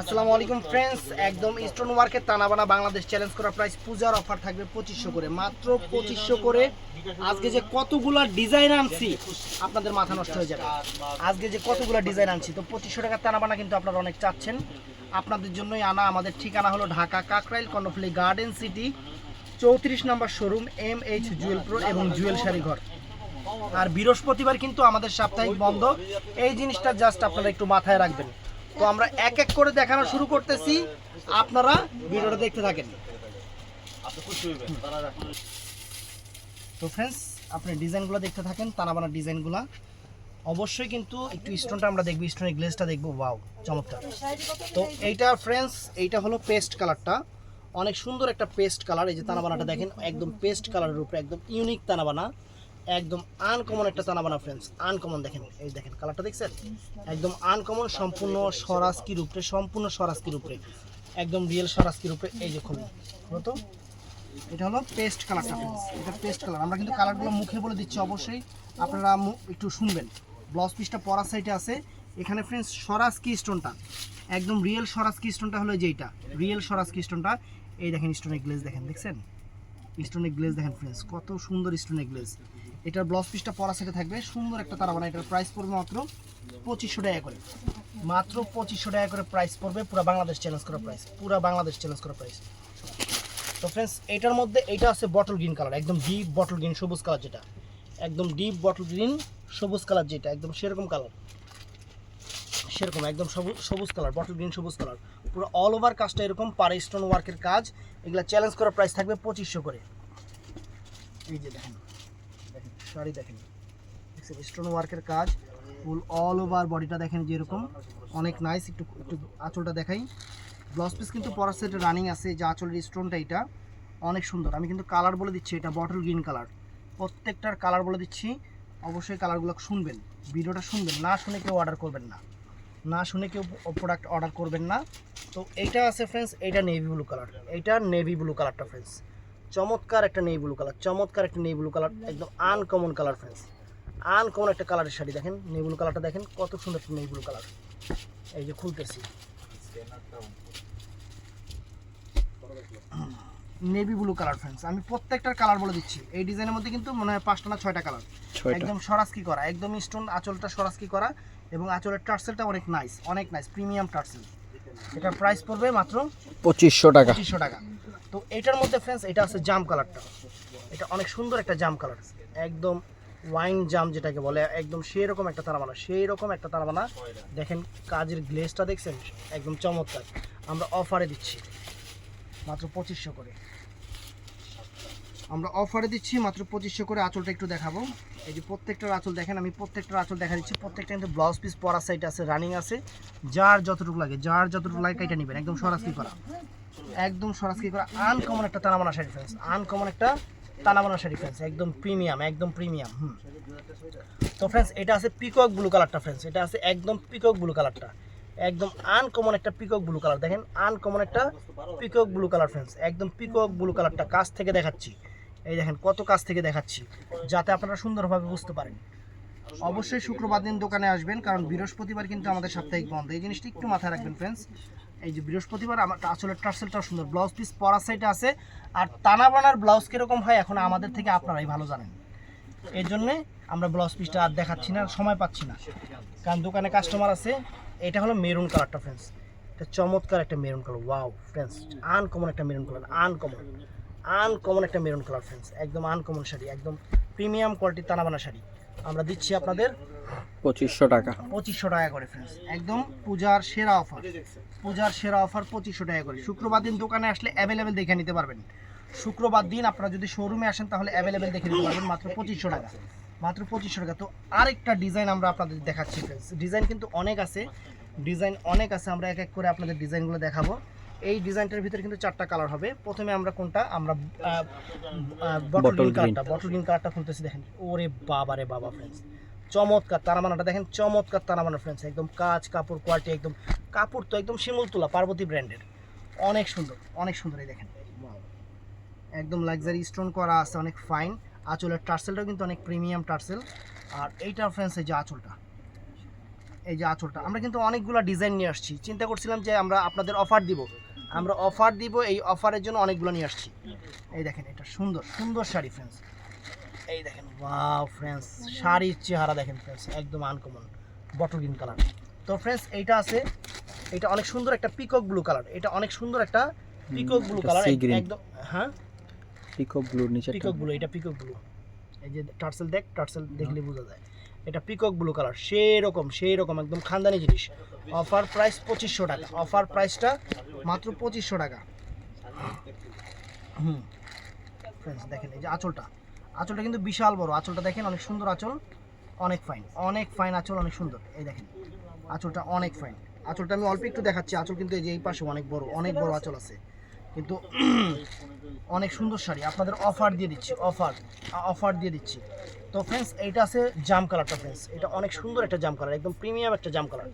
আসসালামু আলাইকুম ফ্রেন্ডস একদম স্টোন ওয়ার্কের তানাবানা বাংলাদেশ চ্যালেঞ্জ করা প্রাইস পূজার অফার থাকবে পঁচিশশো করে। মাত্র পঁচিশশো করে। আজকে যে কতগুলা ডিজাইন আনছি, আপনাদের মাথা নষ্ট হয়ে যাবে। আজকে যে কতগুলা ডিজাইন আনছি, তো পঁচিশশো টাকার তানাবানা কিন্তু আপনারা অনেক চাচ্ছেন। আপনাদের জন্যই আনা আমাদের ঠিকানা হলো ঢাকা কাকরাইল কর্ণফুলি গার্ডেন সিটি, চৌত্রিশ নম্বর showroom M H jewel pro এবং জুয়েল শাড়ি ঘর আর বৃহস্পতিবার কিন্তু আমাদের সাপ্তাহিক বন্ধ। এই জিনিসটা জাস্ট আপনারা একটু মাথায় রাখবেন। তো আমরা এক এক করে দেখানো শুরু করতেছি। আপনারা ভিডিওটা দেখতে থাকেন। তো ফ্রেন্ডস আপনি ডিজাইনগুলো দেখতে থাকেন, তানাবানা ডিজাইনগুলো। অবশ্যই কিন্তু একটু স্টোনটা আমরা দেখব স্টোনের গ্লেসটা দেখব। ওয়াও চমৎকার। তো এইটা ফ্রেন্ডস এইটা হলো পেস্ট কালারটা অনেক সুন্দর একটা পেস্ট কালার এই যে তানাবানাটা দেখেন, একদম পেস্ট কালারের উপরে, একদম ইউনিক তানাবানা। একদম আনকমন একটা তানাবানা ফ্রেন্ডস আনকমন দেখেন, এই দেখেন কালারটা দেখছেন? একদম আনকমন সম্পূর্ণ স্বরাজকির উপরে সম্পূর্ণ স্বরাজকির উপরে একদম রিয়েল স্বরাজকির উপরে এই যে খুলুন তো? এটা হলো পেস্ট কালারটা ফ্রেন্ডস এটা পেস্ট কালার আমরা কিন্তু কালারগুলো মুখে বলে দিচ্ছি, অবশ্যই। আপনারা একটু শুনবেন। ব্লাউজ পিসটা পরার সাইডে আছে। এখানে ফ্রেন্ডস স্বরাজ কি স্টোনটা একদম রিয়েল স্বরাজ কি স্টোনটা হলো যেইটা রিয়েল স্বরাজ কি স্টোনটা এই দেখেন স্টোনের গ্লেজ দেখেন, দেখছেন? স্টোনের গ্লেজ দেখেন ফ্রেন্ডস কত সুন্দর স্টোনের গ্লেজ এটার ব্লাউজ পিসটা পরা সাইডে থাকবে। সুন্দর একটা তারা বানা এটার প্রাইস পড়বে মাত্র পঁচিশশো টাকা করে। মাত্র পঁচিশশো টাকা করে প্রাইস পড়বে পুরো বাংলাদেশ চ্যালেঞ্জ করা প্রাইস পুরো বাংলাদেশ চ্যালেঞ্জ করা প্রাইস তো ফ্রেন্ডস এটার মধ্যে এটা আছে বটল গ্রিন কালার একদম ডিপ বটল গ্রিন সবুজ কালার যেটা। একদম ডিপ বটল গ্রিন সবুজ কালার যেটা, একদম সেরকম কালার সেরকম, একদম সবুজ সবুজ কালার বটল গ্রিন সবুজ কালার পুরো অল ওভার কাজটা এরকম পার স্টোন ওয়ার্কের কাজ। এগুলা চ্যালেঞ্জ করা প্রাইস থাকবে পঁচিশশো করে। এই যে দেখেন। শাড়ি দেখেন। স্টোন ওয়ার্কের কাজ ফুল অল ওভার বডিটা দেখেন যেরকম। অনেক নাইস একটু একটু আঁচলটা দেখাই। ব্লাউজ পিস কিন্তু পরার সেটে রানিং আছে, যে আঁচলের স্টোনটা এটা। অনেক সুন্দর। আমি কিন্তু কালার বলে দিচ্ছি, এটা বটল গ্রিন কালার প্রত্যেকটার কালার বলে দিচ্ছি। অবশ্যই কালারগুলো শুনবেন। ভিডিওটা শুনবেন। না শুনে কেউ অর্ডার করবেন না। না শুনে কেউ প্রোডাক্ট অর্ডার করবেন না। তো এইটা আছে ফ্রেন্ডস এইটা নেভি ব্লু কালার এইটা নেভি ব্লু কালারটা ফ্রেন্ডস চমৎকার একটা নেভি ব্লু কালার চমৎকার একটা নেভি ব্লু কালার একদম আনকমন কালার ফ্রেন্ডস আনকমন একটা কালারের শাড়ি দেখেন নেভি ব্লু কালারটা দেখেন কত সুন্দর একটা নেভি ব্লু কালার। এই যে খুলতেছি। নেভি ব্লু কালার ফ্রেন্ডস আমি প্রত্যেকটার কালার বলে দিচ্ছি। এই ডিজাইনের মধ্যে কিন্তু মনে হয় পাঁচটা না ছয়টা কালার। একদম সরাসকি করা একদম স্টোন আঁচলটা সরাসকি করা এবং আঁচলের টার্সেলটা অনেক নাইস অনেক নাইস প্রিমিয়াম টার্সেল। এটার প্রাইস পড়বে মাত্র পঁচিশশো টাকা। পঁচিশশো টাকা। তো এটার মধ্যে ফ্রেন্ডস এটা আছে জাম কালারটা এটা অনেক সুন্দর একটা জাম কালার একদম ওয়াইন জাম যেটাকে বলে একদম সেই রকম একটা তারা বানা সেই রকম একটা তারা বানা দেখেন কাজের গ্লেসটা দেখছেন? একদম চমৎকার। আমরা অফারে দিচ্ছি। মাত্র পঁচিশশো করে। আমরা অফারে দিচ্ছি মাত্র পঁচিশশো করে আঁচলটা একটু দেখাবো। এই যে প্রত্যেকটার আঁচল দেখেন, আমি প্রত্যেকটার আঁচল দেখা দিচ্ছি। প্রত্যেকটা কিন্তু ব্লাউজ পিস পরা সাইড আছে রানিং আছে। যার যতটুকু লাগে, যার যতটুকু লাগে এটা নেবেন। একদম সরাসরি করা। একদম সরাসরি করা। আনকমন একটা তানাবানা শাড়ি ফ্রেন্স আনকমন একটা তানাবানা শাড়ি ফ্রেন্স একদম প্রিমিয়াম একদম প্রিমিয়াম হুম। তো ফ্রেন্ডস এটা আছে পিকক ব্লু কালারটা ফ্রেন্ডস এটা আছে একদম পিকক ব্লু কালারটা একদম আনকমন একটা পিকক ব্লু কালার দেখেন আনকমন একটা পিকক ব্লু কালার ফ্রেন্ডস একদম পিকক ব্লু কালারটা কাছ থেকে দেখাচ্ছি। এই দেখেন, কত কাছ থেকে দেখাচ্ছি, যাতে আপনারা সুন্দরভাবে বুঝতে পারেন। অবশ্যই শুক্রবার দিন দোকানে আসবেন, কারণ বৃহস্পতিবার কিন্তু আমাদের সাপ্তাহিক বন্ধ। এই জিনিসটা একটু মাথায় রাখবেন ফ্রেন্ডস এই যে বৃহস্পতিবার, আমার আসলে টার্সেলটাও সুন্দর ব্লাউজ পিস পরা সাইডে আছে। আর টানা বানার ব্লাউজ কীরকম হয়, এখন আমাদের থেকে আপনারাই ভালো জানেন। এর জন্যে আমরা ব্লাউজ পিসটা আর দেখাচ্ছি না সময় পাচ্ছি না। কারণ দোকানে কাস্টমার আছে, এটা হলো মেরুন কালারটা ফ্রেন্ডস এটা চমৎকার একটা maroon colour wow friends uncommon একটা মেরুন কালার আনকমন আনকমন একটা মেরুন কালার ফ্রেন্ডস একদম আনকমন শাড়ি একদম প্রিমিয়াম কোয়ালিটির তানাবানা শাড়ি। আমরা দিচ্ছি আপনাদের পঁচিশশো টাকা। পঁচিশশো টাকা করে ফ্রেন্ডস একদম পূজার সেরা অফার পূজার সেরা অফার পঁচিশশো টাকা করে। শুক্রবার দিন দোকানে আসলে অ্যাভেলেবেল দেখে নিতে পারবেন। শুক্রবার দিন আপনারা যদি শোরুমে আসেন তাহলে অ্যাভেলেবেল দেখে নিতে পারবেন মাত্র পঁচিশশো টাকা। মাত্র পঁচিশশো টাকা। তো আরেকটা ডিজাইন আমরা আপনাদের দেখাচ্ছি ফ্রেন্ডস ডিজাইন কিন্তু অনেক আছে। ডিজাইন অনেক আছে। আমরা এক এক করে আপনাদের ডিজাইনগুলো দেখাবো। এই ডিজাইনটার ভিতরে কিন্তু চারটা কালার হবে। প্রথমে আমরা কোনটা? আমরা বটল গ্রিন কালারটা বটল গ্রিন কালারটা খুলতেছি দেখেন। ওরে বাবা রে বাবা ফ্রেন্ডস চমৎকার তারামানাটা দেখেন চমৎকার তারামানা ফ্রেন্ডস একদম কাজ কাপড় কোয়ালিটি একদম কাপড় তো একদম শিমুল তোলা পার্বতী ব্র্যান্ডের অনেক সুন্দর অনেক সুন্দর এই দেখেন। একদম লাক্সারি স্টোন করা আছে অনেক ফাইন আঁচলের টার্সেলটাও কিন্তু অনেক প্রিমিয়াম টার্সেল। আর এইটা ফ্রেন্ডস এই যে আঁচলটা। এই যে আঁচলটা। আমরা কিন্তু অনেকগুলো ডিজাইন নিয়ে আসছি। চিন্তা করছিলাম যে আমরা আপনাদের অফার দিব। আমরা অফার দিব এই অফারের জন্য অনেকগুলো নিয়ে আসছি। এই দেখেন এটা সুন্দর সুন্দর শাড়ি ফ্রেন্ডস এই দেখেন ওয়াও ফ্রেন্ডস শাড়ির চেহারা দেখেন ফ্রেন্ডস একদম আনকমন বটল গ্রিন কালার তো ফ্রেন্ডস এইটা আছে। এটা অনেক সুন্দর একটা পিকক ব্লু কালার এটা অনেক সুন্দর একটা পিকক ব্লু কালার একদম হ্যাঁ? পিকক ব্লু নিচে পিকক ব্লু এটা পিকক ব্লু এই যে টার্সেল দেখ টার্সেল দেখলে বোঝা যায়। এটা পিকক ব্লু কালার সেই রকম সেই রকম একদম খানদানি জিনিস। অফার প্রাইস পঁচিশশো টাকা অফার প্রাইসটা মাত্র পঁচিশশো টাকা। হুম ফ্রেন্ডস দেখেন এই যে আঁচলটা আঁচলটা কিন্তু বিশাল বড়, আঁচলটা দেখেন অনেক সুন্দর আঁচল, অনেক ফাইন অনেক ফাইন আঁচল, অনেক সুন্দর, এই দেখেন, আঁচলটা অনেক ফাইন আঁচলটা আমি অল্প একটু দেখাচ্ছি, আঁচল কিন্তু এই যে এই পাশে অনেক বড় অনেক বড় আঁচল আছে। কিন্তু অনেক সুন্দর শাড়ি, আপনাদের অফার দিয়ে দিচ্ছি অফার অফার দিয়ে দিচ্ছি। তো ফ্রেন্ডস এইটা আছে জাম কালারটা ফ্রেন্ডস এটা অনেক সুন্দর একটা জাম কালার একদম প্রিমিয়াম একটা জাম কালার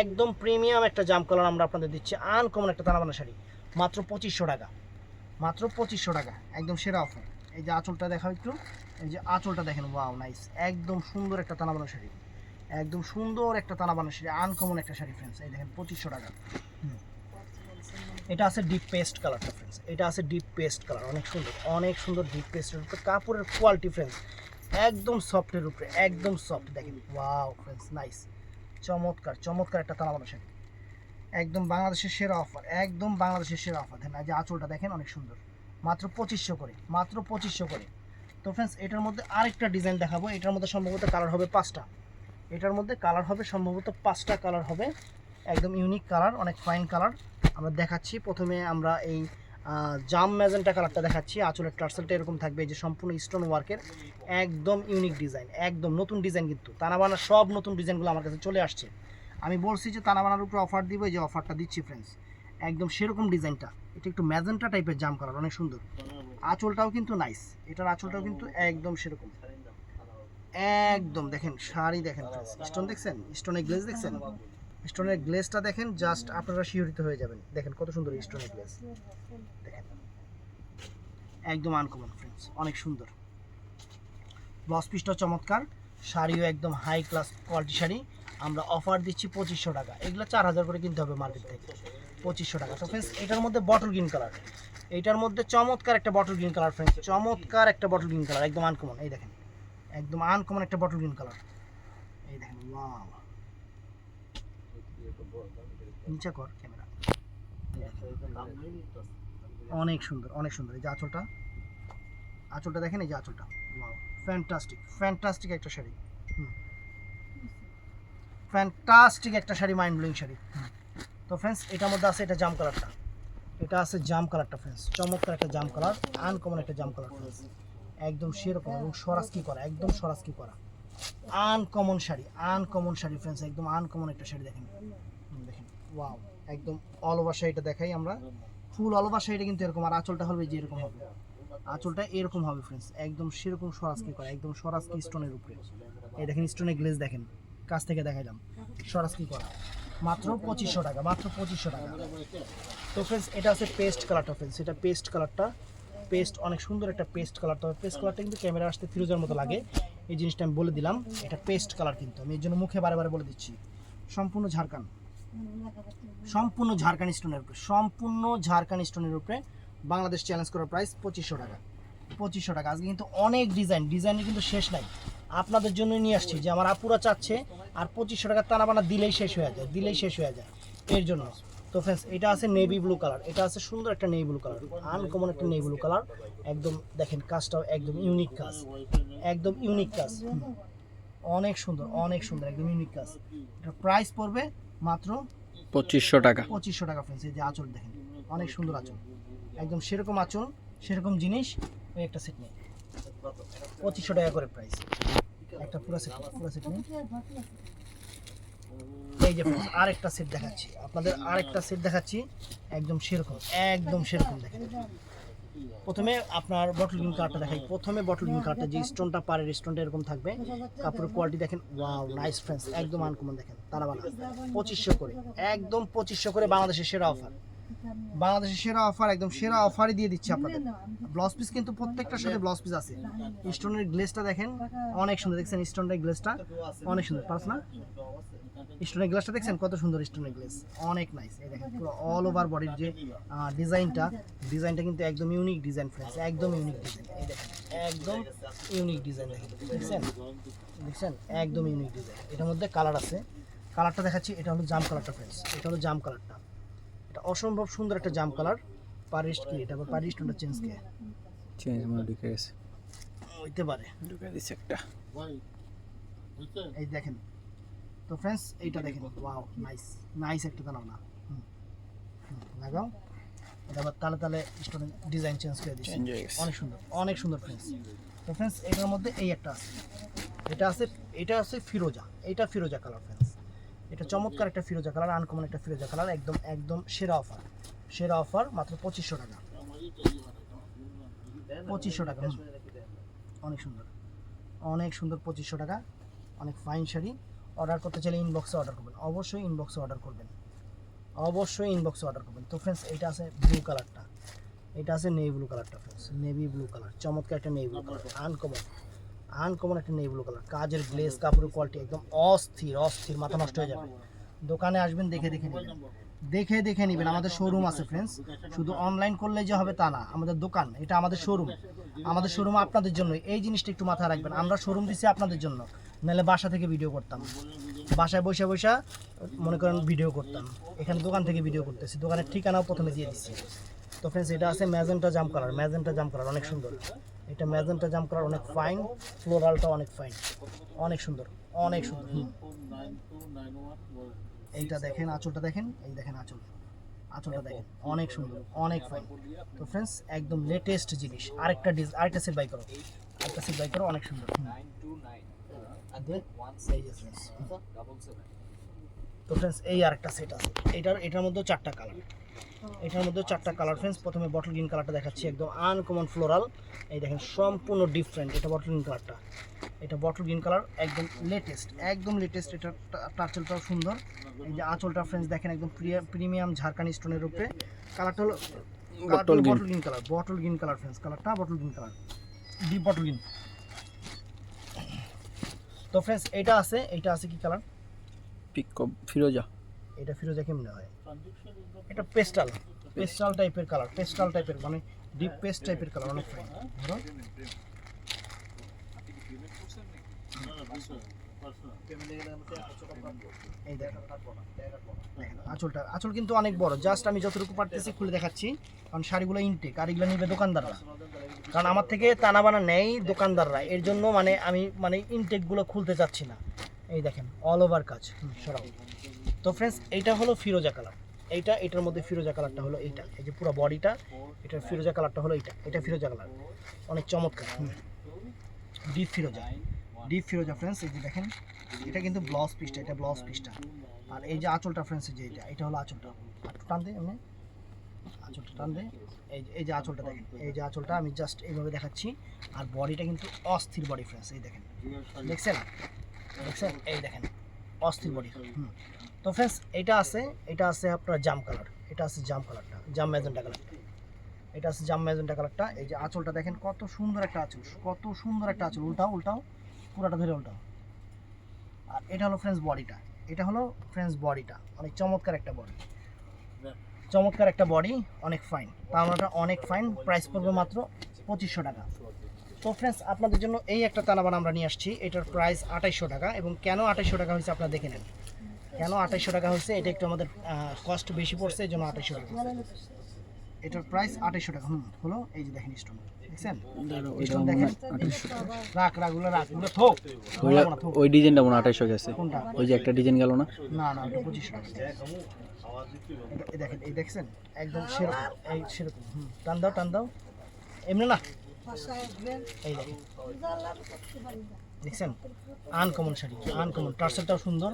একদম প্রিমিয়াম একটা জাম কালার আমরা আপনাদের দিচ্ছি আনকমন একটা তানাবানা শাড়ি। মাত্র পঁচিশশো টাকা। মাত্র পঁচিশশো টাকা। একদম সেরা অফার এই যে আঁচলটা দেখাও একটু। এই যে আঁচলটা দেখেন ওয়াও নাইস একদম সুন্দর একটা তানাবানা শাড়ি। একদম সুন্দর একটা তানাবানা শাড়ি আনকমন একটা শাড়ি ফ্রেন্ডস এই দেখেন, পঁচিশশো টাকা। এটা আছে ডিপ পেস্ট কালারটা ফ্রেন্ডস এটা আছে ডিপ পেস্ট কালার অনেক সুন্দর অনেক সুন্দর ডিপ উপরে কাপড়ের কোয়ালিটি ফ্রেন্ডস একদম সফটের উপরে, একদম সফট দেখেন। ওয়াও ফ্রেন্ডস নাইস চমৎকার চমৎকার একটা তানাবানা শাড়ি একদম বাংলাদেশের সেরা অফার একদম বাংলাদেশের সেরা অফার দেখেন যে আঁচলটা দেখেন, অনেক সুন্দর। মাত্র পঁচিশশো করে, মাত্র পঁচিশশো করে। তো ফ্রেন্ডস এটার মধ্যে আরেকটা ডিজাইন দেখাবো। এটার মধ্যে সম্ভবত কালার হবে পাঁচটা। এটার মধ্যে কালার হবে সম্ভবত পাঁচটা কালার হবে। একদম ইউনিক কালার অনেক ফাইন কালার আমরা দেখাচ্ছি। প্রথমে আমরা এই জাম ম্যাজেন্টা কালারটা দেখাচ্ছি, আঁচলের টার্সেলটা এরকম থাকবে, এই যে সম্পূর্ণ স্টোন ওয়ার্কের একদম ইউনিক ডিজাইন একদম নতুন ডিজাইন কিন্তু। তানাবানা সব নতুন ডিজাইনগুলো আমার কাছে চলে আসছে। আমি বলছি যে তানাবানার উপরে অফার দিব যে অফারটা দিচ্ছি ফ্রেন্ডস একদম সেরকম ডিজাইনটা এটা একটু ম্যাজেন্টা টাইপের জাম কালার অনেক সুন্দর। আঁচলটাও কিন্তু নাইস এটার আঁচলটাও কিন্তু একদম সেরকম। একদম, দেখেন, শাড়ি দেখেন স্টোন দেখছেন? স্টোনের গ্লেজ দেখছেন? স্টোনের গ্লেসটা দেখেন জাস্ট আপনারা শিহরিত হয়ে যাবেন। দেখেন কত সুন্দর স্টোনের গ্লেস। দেখেন। একদম আনকমন ফ্রেন্ডস অনেক সুন্দর। ব্লাউজ পিসটা চমৎকার, শাড়িও একদম হাই ক্লাস কোয়ালিটি শাড়ি। আমরা অফার দিচ্ছি পঁচিশশো টাকা। এগুলো চার হাজার করে কিনতে হবে মার্কেট থেকে। পঁচিশশো টাকা। তো ফ্রেন্ডস এটার মধ্যে বটল গ্রিন কালার এইটার মধ্যে চমৎকার একটা বটল গ্রিন কালার ফ্রেন্ডস চমৎকার একটা বটল গ্রিন কালার একদম আনকমন এই দেখেন, একদম আনকমন একটা বটল গ্রিন কালার এই দেখেন ওয়াও নিচে কর ক্যামেরা। অনেক সুন্দর অনেক সুন্দর। এই যে আঁচলটা আঁচলটা দেখেন, এই যে আঁচলটা। ফ্যান্টাস্টিক ফ্যান্টাস্টিক একটা শাড়ি। হুম। ফ্যান্টাস্টিক একটা শাড়ি মাইন্ড ব্লোয়িং শাড়ি তো ফ্রেন্ডস এটার মধ্যে আছে এটা জাম কালারটা। এটা আছে জাম কালারটা ফ্রেন্ডস চমৎকার একটা জাম কালার আনকমন একটা জাম কালার ফ্রেন্ডস একদম সেরকম এবং সরাস কি করা, একদম সরাস কি করা। Uncommon sari uncommon sari friends একদম আনকমন একটা শাড়ি দেখেন। ওয়াও একদম অল ওভার শাড়িটা দেখাই আমরা। ফুল অল ওভার শাড়িটা কিন্তু এরকম, আর আঁচলটা হবে যে এরকম হবে। আঁচলটা এরকম হবে ফ্রেন্ডস একদম সেরকম সরাসকি করা? একদম সরাসকি স্টোনের উপরে? এই দেখেন স্টোনের গ্লেজ দেখেন, কাছ থেকে দেখাইলাম সরাসকি করা? মাত্র পঁচিশশো টাকা, মাত্র পঁচিশশো টাকা। তো ফ্রেন্ডস এটা আছে পেস্ট কালারটা ফ্রেন্ডস এটা পেস্ট কালারটা পেস্ট অনেক সুন্দর একটা পেস্ট কালার তবে পেস্ট কালারটা কিন্তু ক্যামেরা আসতে ফিরোজার মতো লাগে। এই জিনিসটা আমি বলে দিলাম, এটা পেস্ট কালার কিন্তু। আমি এর জন্য মুখে বারে বারে বলে দিচ্ছি। সম্পূর্ণ ঝাড়খান্ড সম্পূর্ণ ঝাড়খান্ড স্টোনের উপরে, সম্পূর্ণ ঝাড়খান্ড স্টোনের উপরে বাংলাদেশ চ্যালেঞ্জ করার প্রাইস পঁচিশশো টাকা। পঁচিশশো টাকা। আজকে কিন্তু অনেক ডিজাইন ডিজাইনের কিন্তু শেষ নাই। আপনাদের জন্য নিয়ে আসছি যে আমার আপুরা চাচ্ছে আর পঁচিশশো টাকা টানা বানা দিলেই শেষ হয়ে যায়, দিলেই শেষ হয়ে যায়। এর জন্য। তো ফ্রেন্ডস এটা আছে নেভি ব্লু কালার এটা আছে সুন্দর একটা নেভি ব্লু কালার আনকমন একটা নেভি ব্লু কালার একদম দেখেন, কাজটাও একদম ইউনিক কাজ। একদম ইউনিক কাজ। অনেক সুন্দর অনেক সুন্দর, একদম ইউনিক কাজ। এটা প্রাইস পড়বে মাত্র পঁচিশশো টাকা। পঁচিশশো টাকা ফ্রেন্ডস এই যে আঁচল দেখেন অনেক সুন্দর আঁচল। একদম সেরকম আঁচল সেরকম জিনিস ওই একটা সেট নেই পঁচিশশো টাকা করে প্রাইস একটা পুরো সেট পুরো সেট নেই এই যে আরেকটা সেট দেখাচ্ছি। আপনাদের আরেকটা সেট দেখাচ্ছি। একদম সেরকম একদম সেরকম দেখেন। প্রথমে আপনার বটল গ্রিন কালারটা দেখাই। প্রথমে বটল গ্রিন কালারটা যে স্টোনটা পারের স্টোনটা এরকম থাকবে, কাপড়ের কোয়ালিটি দেখেন ওয়াও নাইস ফ্রেন্ডস একদম আনকমন দেখেন তারা বানা পঁচিশশো করে, একদম পঁচিশশো করে বাংলাদেশের সেরা অফার বাংলাদেশের সেরা অফার একদম সেরা অফারই দিয়ে দিচ্ছে আপনাদের। ব্লাউজ পিস কিন্তু প্রত্যেকটার সাথে ব্লাউজ পিস আছে। স্টোনের গ্লেসটা দেখেন, অনেক সুন্দর, দেখছেন স্টোনের গ্লেসটা অনেক সুন্দর, পারছ না? স্টোনের গ্লাসটা দেখছেন? কত সুন্দর স্টোনের গ্লাস অনেক নাইস এই দেখেন পুরো অল ওভার বডির যে ডিজাইনটা ডিজাইনটা কিন্তু একদম ইউনিক ডিজাইন ফ্রেন্ডস একদম ইউনিক ডিজাইন এই দেখেন একদম ইউনিক ডিজাইন দেখছেন? দেখছেন? একদম ইউনিক ডিজাইন এটার মধ্যে কালার আছে। কালারটা দেখাচ্ছি এটা হলো জাম কালারটা ফ্রেন্ডস এটা হলো জাম কালারটা এটা অসম্ভব সুন্দর একটা জাম কালার পারিস্ট কি? এটা আবার পারিস্ট ওটা চেঞ্জ কে? চেঞ্জ মানে ঢুকে গেছে। হইতে পারে। ঢুকে দিচ্ছে একটা। এই দেখেন তো ফ্রেন্ডস এইটা দেখেন ওয়াও নাইস নাইস একটা দানাও না? লাগাও। এটা আবার তালে তালে স্টোনের ডিজাইন চেঞ্জ করে দিচ্ছি। অনেক সুন্দর অনেক সুন্দর ফ্রেন্ডস তো ফ্রেন্ডস এটার মধ্যে এই একটা আছে। এটা আছে এটা আছে ফিরোজা। এটা ফিরোজা কালার ফ্রেন্ডস এটা চমৎকার একটা ফিরোজা কালার আনকমন একটা ফিরোজা কালার একদম একদম সেরা অফার সেরা অফার মাত্র পঁচিশশো টাকা। পঁচিশশো টাকা অনেক সুন্দর। অনেক সুন্দর পঁচিশশো টাকা। অনেক ফাইন শাড়ি। অর্ডার করতে চাইলে ইনবক্সে অর্ডার করবেন। অবশ্যই ইনবক্সে অর্ডার করবেন। অবশ্যই ইনবক্সে অর্ডার করবেন। তো ফ্রেন্ডস এটা আছে ব্লু কালারটা এটা আছে নেভি ব্লু কালারটা ফ্রেন্ডস নেভি ব্লু কালার চমৎকার একটা navy blue colour uncommon uncommon একটা নেভি ব্লু কালার কাজের গ্লেস কাপড়ের কোয়ালিটি একদম অস্থির অস্থির মাথা নষ্ট হয়ে যাবে। দোকানে আসবেন দেখে দেখে নেবেন। দেখে দেখে নেবেন। আমাদের শোরুম আছে ফ্রেন্ডস শুধু অনলাইন করলে যে হবে তা না। আমাদের দোকান এটা আমাদের শোরুম আমাদের শোরুম আপনাদের জন্য এই জিনিসটা একটু মাথায় রাখবেন। আমরা শোরুম দিছি আপনাদের জন্য। নাহলে বাসা থেকে ভিডিও করতাম। বাসায় বসে বসে, মনে করেন ভিডিও করতাম। এখানে দোকান থেকে ভিডিও করতেছি। দোকানের ঠিকানাও প্রথমে দিয়ে দিচ্ছি তো ফ্রেন্ডস এটা আছে ম্যাজেন্টা জাম কালার। ম্যাজেন্টা জাম কালার অনেক সুন্দর। এটা ম্যাজেন্টা জাম কালার অনেক ফাইন ফ্লোরালটা অনেক ফাইন অনেক সুন্দর অনেক সুন্দর। এইটা দেখেন, আঁচলটা দেখেন, এই দেখেন আঁচল। আঁচলটা দেখেন, অনেক সুন্দর, অনেক ফাইন তো ফ্রেন্ডস একদম লেটেস্ট জিনিস। আরেকটা ডিজ, আরেকটা সেট বাই করো। আরেকটা সেট বাই করো, অনেক সুন্দর। এই যে। তো ফ্রেন্ডস এই আরেকটা সেট আছে। এটার এটার মধ্যেও চারটা কালার এটার মধ্যে চারটা কালার ফ্রেন্ডস প্রথমে বটল গ্রিন কালারটা দেখাচ্ছি একদম আনকমন ফ্লোরাল এই দেখেন সম্পূর্ণ ডিফারেন্ট এটা বটল গ্রিন কালারটা এটা বটল গ্রিন কালার একদম লেটেস্ট একদম লেটেস্ট এটা টার্চেলটাও সুন্দর। এই যে আঁচলটা ফ্রেন্ডস দেখেন একদম প্রিমিয়াম ঝাড়খানি স্টোনের উপরে। কালারটা হলো bottle green colour bottle green colour friends কালারটা bottle green colour deep bottle green তো ফ্রেন্ডস এটা আছে এটা আছে কি কালার পিকক ফিরোজা এটা ফিরোজা কেমনে হয়? এটা পেস্টাল পেস্টাল টাইপের কালার পেস্টাল টাইপের মানে ডিপ পেস্ট টাইপের কালার অনেক ফাইন আঁচলটা, আঁচল কিন্তু অনেক বড়। জাস্ট আমি যতটুকু পারতেছি খুলে দেখাচ্ছি। কারণ শাড়িগুলো ইনটেক আর এগুলো নিবে দোকানদাররা। কারণ আমার থেকে টানা বানা নেই দোকানদাররা। এর জন্য মানে আমি মানে ইনটেকগুলো খুলতে চাচ্ছি না। এই দেখেন অল ওভার কাজ। সরাও। তো ফ্রেন্ডস এইটা হলো ফিরোজা কালার। এইটা, এটার মধ্যে ফিরোজা কালারটা হলো এইটা। এই যে পুরো বডিটা এটার ফিরোজা কালারটা হলো এইটা। এটা ফিরোজা কালার। অনেক চমৎকার। ডিপ ফিরোজা। ডিপ ফিরোজা ফ্রেন্ডস এই যে দেখেন, এটা কিন্তু ব্লাউজ পিসটা এটা ব্লাউজ পিসটা আর এই যে আঁচলটা ফ্রেন্ডস যে এটা এটা হলো আঁচলটা। টান দে এমনি। আঁচলটা টান দে। এই যে এই যে আঁচলটা দেখেন, এই যে আঁচলটা আমি জাস্ট এইভাবে দেখাচ্ছি। আর বডিটা কিন্তু অস্থির বডি ফ্রেন্ডস এই দেখেন। দেখছেন? দেখছেন? এই দেখেন, অস্থির বডি হুম। তো ফ্রেন্ডস এটা আছে এটা আছে আপনার জাম কালার এটা আছে জাম কালারটা জাম ম্যাজেন্টা কালারটা এটা আছে জাম ম্যাজেন্টা কালারটা এই যে আঁচলটা দেখেন, কত সুন্দর একটা আঁচল, কত সুন্দর একটা আঁচল, উল্টাও উল্টাও। পুরাটা ধরে উল্টাও আর এটা হলো ফ্রেন্ডস বডিটা এটা হলো ফ্রেন্ডস বডিটা অনেক চমৎকার একটা বডি চমৎকার একটা বডি অনেক ফাইন তাওয়াটা অনেক ফাইন প্রাইস পড়বে মাত্র পঁচিশশো টাকা। তো ফ্রেন্ডস আপনাদের জন্য এই একটা তানাবান আমরা নিয়ে আসছি। এটার প্রাইস আঠাইশশো টাকা এবং কেন আঠাইশশো টাকা হয়েছে আপনারা দেখে নেন। কেন আঠাইশশো টাকা হয়েছে? এটা একটু আমাদের কস্ট বেশি পড়ছে, এই জন্য আঠাইশশো টাকা এটার প্রাইস আঠাইশশো টাকা। হুম, হলো এই যে দেখেন স্টোন ওই ডিজাইনটা মনে আঠাশশো গেছে। ওই যে একটা ডিজাইন গেল না? না না ওটা পঁচিশশো দেখেন এই দেখছেন? একদম সেরকম এই সেরকম টান দাও টান দাও। এমনি না? এই দেখেন। দেখছেন? Uncommon sari uncommon. টার্সেলটাও সুন্দর।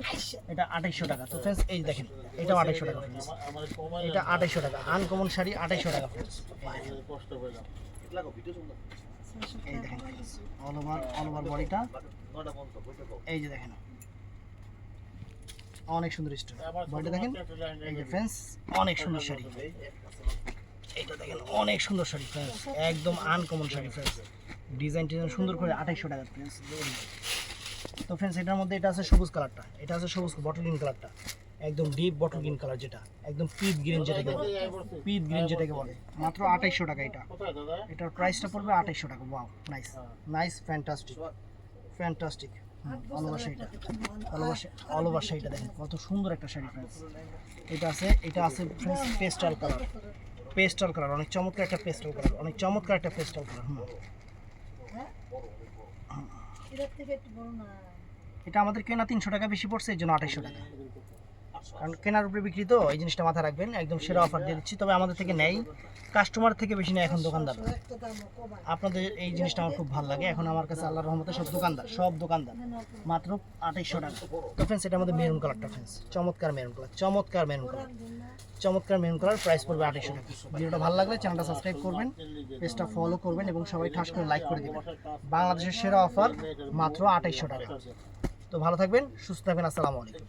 এটা আঠাইশশো টাকা। তো ফ্রেন্ডস এই দেখেন এটাও আঠাইশশো টাকা ফ্রেন্ডস এটা আঠাইশশো টাকা। আনকমন শাড়ি আঠাইশশো টাকা ফ্রেন্ডস অনেক সুন্দর শাড়ি। দেখেন, অনেক সুন্দর শাড়ি একদম আনকমন শাড়ি ডিজাইন টিজাইন সুন্দর করে টাকা তো এটার মধ্যে এটা সবুজ কালারটা। এটা আছে সবুজ বটল কালারটা। একদম ডিপ বটল গ্রিন কালার যেটা একদম পিট গ্রিন যেটাকে বলে। পিট গ্রিন যেটাকে বলে। মাত্র আঠাইশশো টাকা এটা। এটার প্রাইসটা পড়বে আঠাইশশো টাকা। Wow nice nice fantastic fantastic all over শাড়িটা অল ওভার অল ওভার শাড়িটা দেখেন কত সুন্দর একটা শাড়ি ফ্রেন্ডস এটা আছে এটা আছে friends pastel colour pastel colour অনেক চমৎকার একটা পেস্টাল কালার অনেক চমৎকার একটা পেস্টাল কালার হুম। এটা আমাদের কেনা তিনশো টাকা বেশি পড়ছে এই জন্য আঠাইশশো টাকা। কারণ কেনার উপরে বিক্রি তো, এই জিনিসটা মাথায় রাখবেন, একদম সেরা অফার দিয়ে দিচ্ছি, তবে আমাদের থেকে নেই। কাস্টমার থেকে বেশি নেয় এখন দোকানদার। আপনাদের এই জিনিসটা আমার খুব ভালো লাগে। এখন আমার কাছে আল্লাহর রহমতে সব দোকানদার সব দোকানদার। মাত্র আঠাইশশো টাকা। তো ফ্রেন্ডস এটা আমাদের মেরুন কালারটা ফ্রেন্ডস চমৎকার মেরুন কালার চমৎকার মেরুন কালার চমৎকার মেরুন কালার প্রাইস পড়বে আঠাইশশো টাকা। ভিডিওটা ভালো লাগলে চ্যানেলটা সাবস্ক্রাইব করবেন পেজটা ফলো করবেন এবং সবাই ঠাস করে লাইক করে দেবেন। বাংলাদেশের সেরা অফার মাত্র আঠাইশশো টাকা। তো ভালো থাকবেন, সুস্থ থাকবেন, আসসালামু আলাইকুম।